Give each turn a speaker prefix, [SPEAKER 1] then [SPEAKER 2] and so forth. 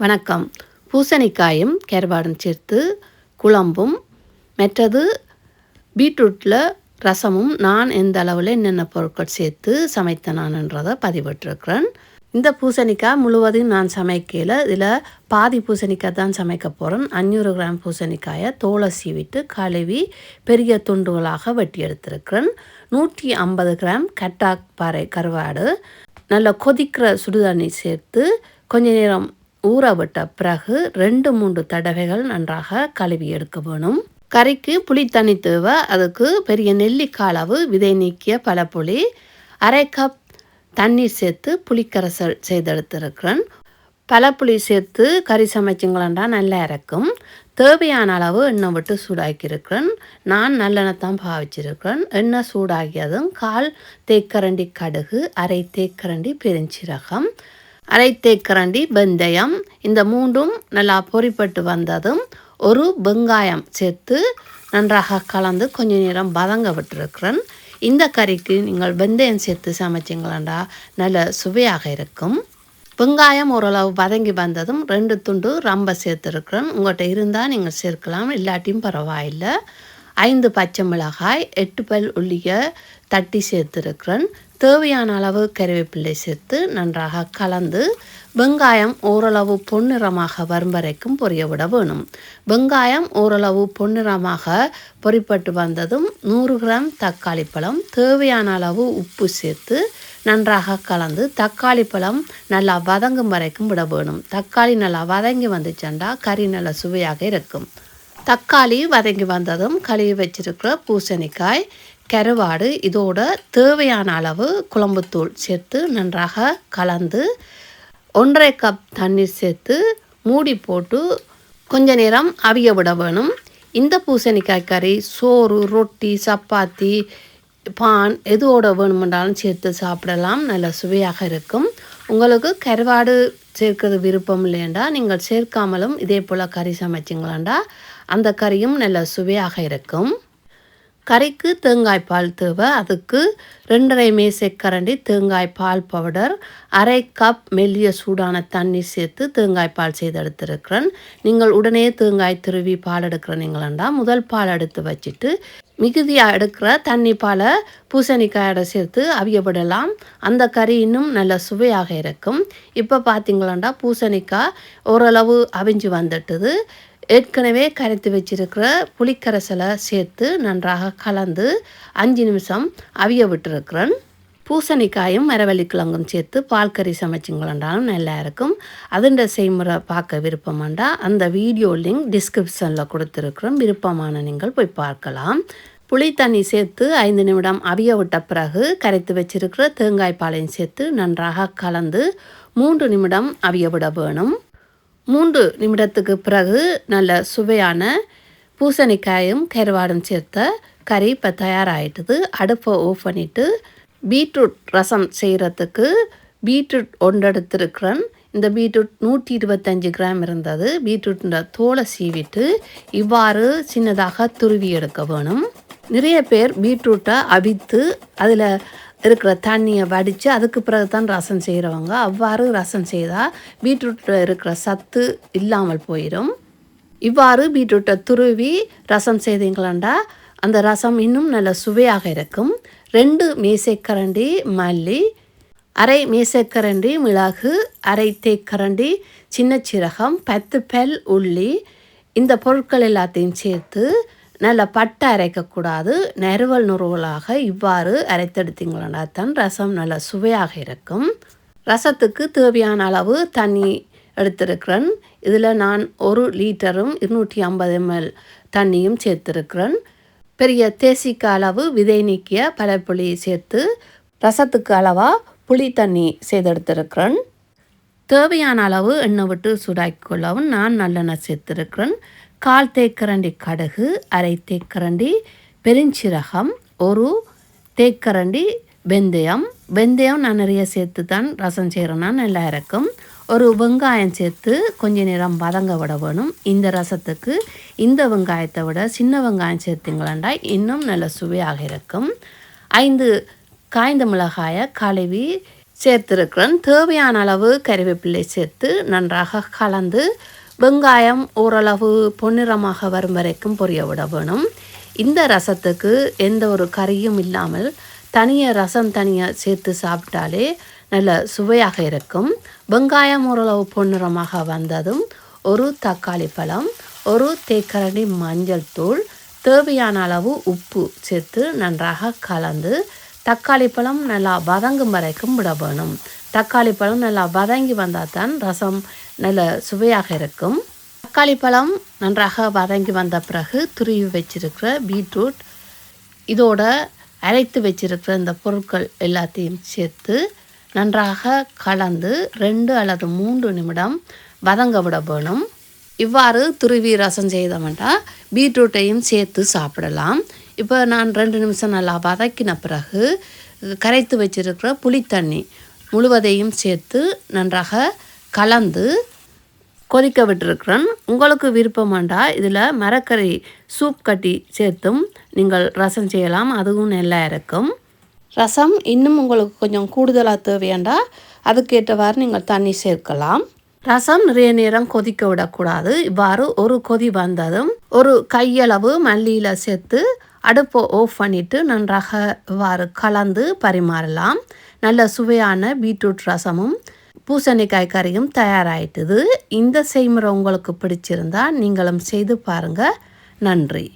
[SPEAKER 1] வணக்கம். பூசணிக்காயும் கருவாடும் சேர்த்து குழம்பும் மற்றது பீட்ரூட்டில் ரசமும் நான் எந்த அளவில் என்னென்ன பொருட்கள் சேர்த்து சமைத்தேன் நான்ன்றதை பதிவிட்டிருக்கிறேன். இந்த பூசணிக்காய் முழுவதையும் நான் சமைக்கல. இதில் பாதி பூசணிக்காய் தான் சமைக்க போகிறேன் அஞ்சூறு கிராம் பூசணிக்காயை தோலை சீவிட்டு கழுவி பெரிய துண்டுகளாக வெட்டி எடுத்திருக்கிறேன். நூற்றி ஐம்பது கிராம் கட்டாக் பாறை கருவாடு. நல்லா கொதிக்கிற சுடுதண்ணி சேர்த்து கொஞ்ச நேரம் ஊற விட்ட பிறகு ரெண்டு மூன்று தடவைகள் நன்றாக கழுவி எடுக்க வேணும். கறிக்கு புளி தண்ணி தேவை. அதுக்கு பெரிய நெல்லிக்காய் அளவு விதை நீக்கிய பழப்புளி அரை கப் தண்ணீர் சேர்த்து புளிக்கரைசல் செய்தெடுத்திருக்கிறேன். பழப்புளி சேர்த்து கறி சமைச்சிங்களா நல்லா இறக்கும். தேவையான அளவு எண்ணெய் விட்டு சூடாக்கியிருக்கிறேன். நான் நல்லெண்ணெய் தான் பாவிச்சிருக்கிறேன். எண்ணெய் சூடாகியதும் கால் தேக்கரண்டி கடுகு அரை தேக்கரண்டி பெருஞ்சீரகம். அரை தேக்கரண்டி வெந்தயம். இந்த மூன்றும் நல்லா பொறிப்பட்டு வந்ததும் ஒரு வெங்காயம் சேர்த்து நன்றாக கலந்து கொஞ்ச நேரம் வதங்க விட்டுருக்கிறேன். இந்த கறிக்கு நீங்கள் வெந்தயம் சேர்த்து சமைச்சிங்களா நல்ல சுவையாக இருக்கும். வெங்காயம் ஓரளவு வதங்கி வந்ததும் ரெண்டு துண்டு ரம்ப சேர்த்துருக்குறேன். உங்கள்கிட்ட இருந்தால் நீங்கள் சேர்க்கலாம் இல்லாட்டியும் பரவாயில்லை. ஐந்து பச்சை மிளகாய் எட்டு பல் உள்ளிய தட்டி சேர்த்துருக்குறேன். தேவையான அளவு கருவேப்பிள்ளை சேர்த்து நன்றாக கலந்து வெங்காயம் ஓரளவு பொன்னிறமாக வரும் வரைக்கும் பொரிய விட வேணும். வெங்காயம் ஓரளவு பொன்னிறமாக பொறிப்பட்டு வந்ததும் நூறு கிராம் தக்காளி பழம் தேவையான அளவு உப்பு சேர்த்து நன்றாக கலந்து தக்காளி பழம் நல்லா வதங்கும் வரைக்கும் விட வேணும். தக்காளி நல்லா வதங்கி வந்துச்சண்டா கறி நல்லா சுவையாக இருக்கும். தக்காளி வதங்கி வந்ததும் கழுவி வச்சிருக்கிற பூசணிக்காய் கருவாடு இதோட தேவையான அளவு குழம்புத்தூள் சேர்த்து நன்றாக கலந்து ஒன்றரை கப் தண்ணீர் சேர்த்து மூடி போட்டு கொஞ்ச நேரம் அவிய விட வேணும். இந்த பூசணிக்காய் கறி சோறு ரொட்டி சப்பாத்தி பான் எதுவோட வேணுமென்றாலும் சேர்த்து சாப்பிடலாம். நல்ல சுவையாக இருக்கும். உங்களுக்கு கருவாடு சேர்க்கிறது விருப்பம் இல்லையண்டா நீங்கள் சேர்க்காமலும் இதே போல் கறி சமைச்சிங்களாண்டா அந்த கறியும் நல்ல சுவையாக இருக்கும். கறிக்கு தேங்காய் பால் தேவை. அதுக்கு ரெண்டரை மேசைக்கரண்டி தேங்காய் பால் பவுடர் அரை கப் மெல்லிய சூடான தண்ணி சேர்த்து தேங்காய் பால் செய்து எடுத்திருக்கிறேன். நீங்கள் உடனே தேங்காய் திருவி பால் எடுக்கிற நீங்களா முதல் பால் எடுத்து வச்சுட்டு மிகுதியாக எடுக்கிற தண்ணி பாலை பூசணிக்காயோட சேர்த்து அவியப்படலாம் அந்த கறி இன்னும் நல்ல சுவையாக இருக்கும். இப்போ பார்த்தீங்களாண்டா பூசணிக்காய் ஓரளவு அவிஞ்சு வந்துட்டுது. ஏற்கனவே கரைத்து வச்சிருக்கிற புளிக்கரைசலை சேர்த்து நன்றாக கலந்து அஞ்சு நிமிஷம் அவிய விட்டுருக்கிறேன். பூசணிக்காயும் மரவள்ளிக்கிழங்கும் சேர்த்து பால் கறி சமைச்சிங்களாண்டாலும் நல்லா இருக்கும். அதுண்ட செய்முறை பார்க்க விருப்பமாண்டா அந்த வீடியோ லிங்க் டிஸ்கிரிப்ஷனில் கொடுத்துருக்குறோம் விருப்பமான நீங்கள் போய் பார்க்கலாம். புளி தண்ணி சேர்த்து ஐந்து நிமிடம் அவிய விட்ட பிறகு கரைத்து வச்சிருக்கிற தேங்காய் பாலையும் சேர்த்து நன்றாக கலந்து மூன்று நிமிடம் அவிய விட வேணும். மூன்று நிமிடத்துக்கு பிறகு நல்ல சுவையான பூசணிக்காயும் கருவாடும் சேர்த்த கறி இப்போ தயாராகிட்டுது அடுப்பை ஆஃப் பண்ணிவிட்டு பீட்ரூட் ரசம் செய்கிறதுக்கு பீட்ரூட் ஒன்று எடுத்துருக்கிறேன் இந்த பீட்ரூட் நூற்றி இருபத்தஞ்சி கிராம் இருந்தது. பீட்ரூட்டின் தோலை சீவிட்டு இவ்வாறு சின்னதாக துருவி எடுக்க வேணும். நிறைய பேர் பீட்ரூட்டை அவித்து அதில் இருக்கிற தண்ணியை வடித்து அதுக்கு பிறகு தான் ரசம் செய்கிறவங்க அவ்வாறு ரசம் செய்தால் பீட்ரூட்டில் இருக்கிற சத்து இல்லாமல் போயிடும் இவ்வாறு பீட்ரூட்டை துருவி ரசம் செய்தீங்களாண்டா அந்த ரசம் இன்னும் நல்ல சுவையாக இருக்கும். ரெண்டு மேசைக்கரண்டி மல்லி அரை மேசைக்கரண்டி மிளகு அரை தேக்கரண்டி சின்ன சீரகம் பத்து பல் உள்ளி இந்த பொருட்கள் எல்லாத்தையும் சேர்த்து நல்ல பட்டை அரைக்கக்கூடாது நெருவல் நுறுவலாக இவ்வாறு அரைத்தெடுத்தீங்களா தான் ரசம் நல்ல சுவையாக இருக்கும். ரசத்துக்கு தேவையான அளவு தண்ணி எடுத்திருக்கிறேன். இதில் நான் ஒரு லீட்டரும் இருநூற்றி ஐம்பது எம்எல் தண்ணியும் சேர்த்துருக்கிறேன். பெரிய தேசிக்க அளவு விதை நீக்கிய பழப்புளி சேர்த்து ரசத்துக்கு அளவாக புளி தண்ணி செய்தெடுத்திருக்கிறேன் தேவையான அளவு எண்ணெய் விட்டு சூடாக்கி கொள்ளவும் நான் நல்லெண்ணெய் சேர்த்துருக்கிறேன். கால் தேக்கரண்டி கடுகு அரை தேக்கரண்டி பெருஞ்சீரகம் ஒரு தேக்கரண்டி வெந்தயம். வெந்தயம் நான் நிறைய சேர்த்து தான் ரசம் செய்கிறேன்னா நல்லா இருக்கும். ஒரு வெங்காயம் சேர்த்து கொஞ்ச நேரம் வதங்க விட வேணும். இந்த ரசத்துக்கு இந்த வெங்காயத்தை விட சின்ன வெங்காயம் சேர்த்திங்களாண்டா இன்னும் நல்ல சுவையாக இருக்கும். ஐந்து காய்ந்த மிளகாயை கழுவி சேர்த்துருக்கிறேன். தேவையான அளவு கறிவேப்பிலை சேர்த்து நன்றாக கலந்து வெங்காயம் ஓரளவு பொன்னிறமாக வரும் வரைக்கும் பொரிய விட வேணும். இந்த ரசத்துக்கு எந்த ஒரு கறியும் இல்லாமல் தனியாக ரசம் தனியாக சேர்த்து சாப்பிட்டாலே நல்ல சுவையாக இருக்கும். வெங்காயம் ஓரளவு பொன்னிறமாக வந்ததும் ஒரு தக்காளி பழம் ஒரு தேக்கரண்டி மஞ்சள் தூள் தேவையான அளவு உப்பு சேர்த்து நன்றாக கலந்து தக்காளி பழம் நல்லா வதங்கும் வரைக்கும் விட வேணும். தக்காளி பழம் நல்லா வதங்கி வந்தால் தான் ரசம் நல்ல சுவையாக இருக்கும். தக்காளி பழம் நன்றாக வதங்கி வந்த பிறகு துருவி வச்சிருக்கிற பீட்ரூட் இதோட அரைத்து வச்சிருக்கிற இந்த பொருட்கள் எல்லாத்தையும் சேர்த்து நன்றாக கலந்து ரெண்டு அல்லது மூன்று நிமிடம் வதங்க விட வேணும். இவ்வாறு துருவி ரசம் செய்தோம்னா பீட்ரூட்டையும் சேர்த்து சாப்பிடலாம். இப்போ நான் ரெண்டு நிமிஷம் நல்லா வதக்கின பிறகு கரைத்து வச்சிருக்கிற புளித்தண்ணி முழுவதையும் சேர்த்து நன்றாக கலந்து கொதிக்க விட்டுருக்கிறேன். உங்களுக்கு விருப்பமாண்டா இதில் மரக்கறி சூப் கட்டி சேர்த்தும் நீங்கள் ரசம் செய்யலாம். அதுவும் நல்லா இருக்கும். ரசம் இன்னும் உங்களுக்கு கொஞ்சம் கூடுதலாக தேவையாண்டா அதுக்கேற்றவாறு நீங்கள் தண்ணி சேர்க்கலாம். ரசம் நிறைய நேரம் கொதிக்க விடக்கூடாது. இவ்வாறு ஒரு கொதி வந்ததும் ஒரு கையளவு மல்லியில் சேர்த்து அடுப்பை ஆஃப் பண்ணிவிட்டு நன்றாக இவ்வாறு கலந்து பரிமாறலாம். நல்ல சுவையான பீட்ரூட் ரசமும் பூசணிக்காய் கறியும் தயாராகிட்டுது இந்த செய்முறை உங்களுக்கு பிடிச்சிருந்தா நீங்களும் செய்து பாருங்கள் நன்றி.